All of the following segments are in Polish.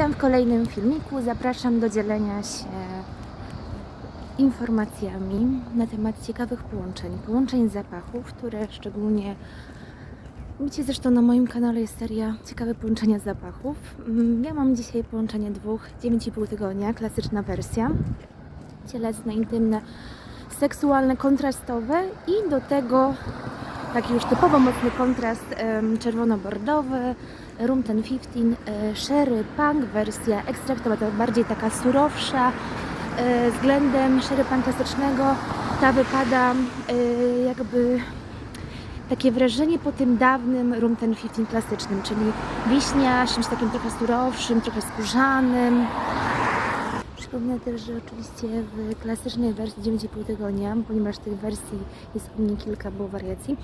Witam w kolejnym filmiku. Zapraszam do dzielenia się informacjami na temat ciekawych połączeń. Połączeń zapachów, które szczególnie Widzicie zresztą na moim kanale jest seria ciekawe połączenia zapachów. Mm, Ja mam dzisiaj połączenie dwóch, 9,5 tygodnia, klasyczna wersja. Cielesne, intymne, seksualne, kontrastowe i do tego taki już typowo mocny kontrast czerwono-bordowy, Room 1015, e, Sherry Punk, wersja ekstraktowa, to bardziej taka surowsza e, względem Sherry Punk klasycznego. Ta wypada e, jakby takie wrażenie po tym dawnym Room 1015 klasycznym, czyli wiśnia czymś takim trochę surowszym, trochę skórzanym. Przypomnę też, że oczywiście w klasycznej wersji 9,5 tygodnia, ponieważ tych wersji jest u mnie kilka, było wariacji.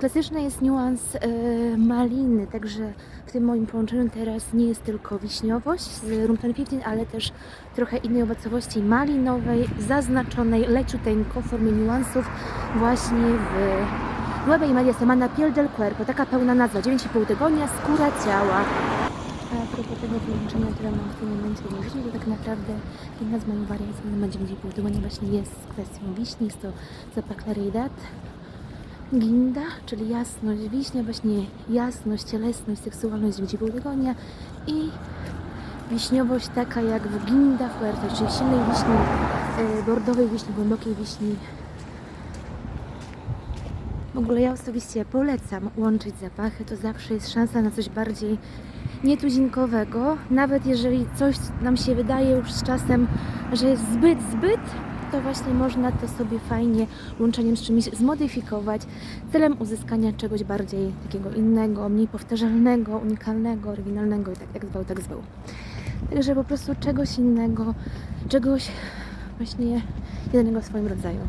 Klasyczna jest niuans e, maliny, także w tym moim połączeniu teraz nie jest tylko wiśniowość z Room 1015, ale też trochę innej owocowości malinowej, zaznaczonej leciuteńko w formie niuansów właśnie w Nueva Media Semana Piel del Cuerpo, taka pełna nazwa, 9,5 tygodnia, skóra ciała. A propos tego połączenia, które mam w tym momencie użyć, to tak naprawdę jedna z moich wariacji na 9,5 tygodnia właśnie jest z kwestią wiśni, jest to zapach Claridad. Ginda, czyli jasność wiśnia, właśnie jasność, cielesność, seksualność 9,5 tygodnia i wiśniowość taka jak w Ginda Fuerte, czyli silnej wiśni, bordowej wiśni, głębokiej wiśni, w ogóle ja osobiście polecam łączyć zapachy, to zawsze jest szansa na coś bardziej nietuzinkowego. Nawet jeżeli coś nam się wydaje już z czasem, że jest zbyt, zbyt, to właśnie można to sobie fajnie łączeniem z czymś zmodyfikować celem uzyskania czegoś bardziej takiego innego, mniej powtarzalnego, unikalnego, oryginalnego i tak jak zwał, tak zwał. Także po prostu czegoś innego, czegoś właśnie jedynego w swoim rodzaju.